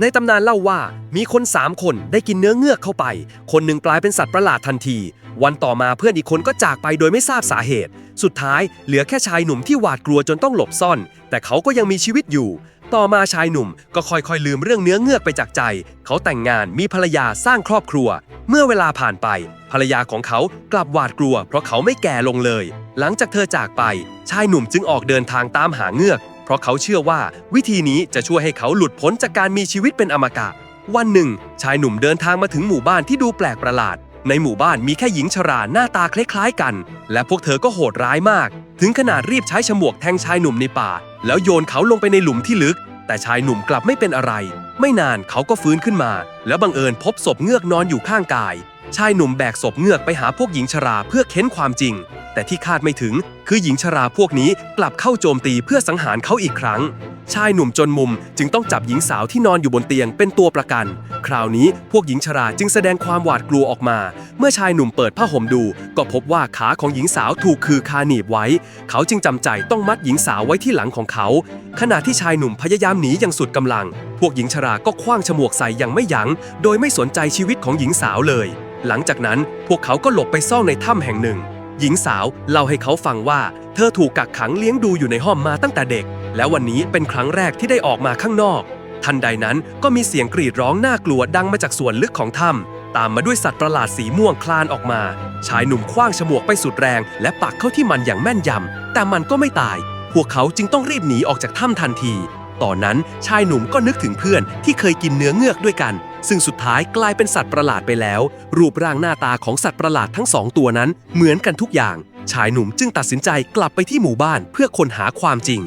ในตำนานเล่าว่ามีคนสามคนได้กินเนื้อเงือกเข้าไป คนหนึ่งกลายเป็นสัตว์ประหลาดทันที วันต่อมาเพื่อนอีกคนก็จากไปโดยไม่ทราบสาเหตุ สุดท้ายเหลือแค่ชายหนุ่มที่หวาดกลัวจนต้องหลบซ่อน แต่เขาก็ยังมีชีวิตอยู่ ต่อมาชายหนุ่มก็ค่อยๆลืมเรื่องเนื้อเงือกไปจากใจ เขาแต่งงานมีภรรยาสร้างครอบครัว เมื่อเวลาผ่านไป ภรรยาของเขากลับหวาดกลัว เพราะเขาไม่แก่ลงเลย หลังจากเธอจากไป ชายหนุ่มจึงออกเดินทางตามหาเงือก ราะเขาเชื่อว่าวิธีนี้จะช่วยให้เขาหลุดพ้นจากการมีชีวิตเป็นอมตะวันหนึ่ง ชายหนุ่มเดินทางมาถึงหมู่บ้านที่ดูแปลกประหลาด ในหมู่บ้านมีแค่หญิงชราหน้าตาคล้ายๆกัน และพวกเธอก็โหดร้ายมาก ถึงขนาดรีบใช้ฉมวกแทงชายหนุ่มในป่า แล้วโยนเขาลงไปในหลุมที่ลึก แต่ชายหนุ่มกลับไม่เป็นอะไร ไม่นานเขาก็ฟื้นขึ้นมา แล้วบังเอิญพบศพเงือกนอนอยู่ข้างกาย ชายหนุ่มแบกศพเงือกไปหาพวกหญิงชราเพื่อเค้นความจริง แต่ที่คาดไม่ถึงคือหญิงชราพวกนี้กลับเข้าโจมตีเพื่อสังหารเขาอีกครั้ง ชายหนุ่มจนมุมจึงต้องจับหญิงสาวที่นอนอยู่บนเตียงเป็นตัวประกัน คราวนี้พวกหญิงชราจึงแสดงความหวาดกลัวออกมา เมื่อชายหนุ่มเปิดผ้าห่มดู ก็พบว่าขาของหญิงสาวถูกคือคาหนีบไว้ เขาจึงจำใจต้องมัดหญิงสาวไว้ที่หลังของเขา ขณะที่ชายหนุ่มพยายามหนีอย่างสุดกำลัง พวกหญิงชราก็คว้างฉมวกใส่อย่างไม่ยัง้ง โดยไม่สนใจชีวิตของหญิงสาวเลย หลังจากนั้นพวกเขาก็หลบไปซ่อนในถ้ำแห่งหนึ่ง หญิงสาวเล่าให้เขาฟังว่า เธอถูกกักขังเลี้ยงดูอยู่ในห้องมาตั้งแต่เด็ก และวันนี้เป็นครั้งแรกที่ได้ออกมาข้างนอก ทันใดนั้นก็มีเสียงกรีดร้องน่ากลัวดังมาจากส่วนลึกของถ้ำตามมาด้วยสัตว์ประหลาดสีม่วงคลานออกมา ชายหนุ่มคว้างฉมวกไปสุดแรง และปักเข้าที่มันอย่างแม่นยำแต่มันก็ไม่ตาย พวกเขาจึงต้องรีบหนีออกจากถ้ำทันที ตอนนั้นชายหนุ่มก็นึกถึงเพื่อนที่เคยกินเนื้อเงือกด้วยกัน ซึ่งสุดท้ายกลายเป็นสัตว์ประหลาดไปแล้ว รูปร่างหน้าตาของสัตว์ประหลาดทั้งสองตัวนั้นเหมือนกันทุกอย่าง ชายหนุ่มจึงตัดสินใจกลับไปที่หมู่บ้านเพื่อค้นหาความจริง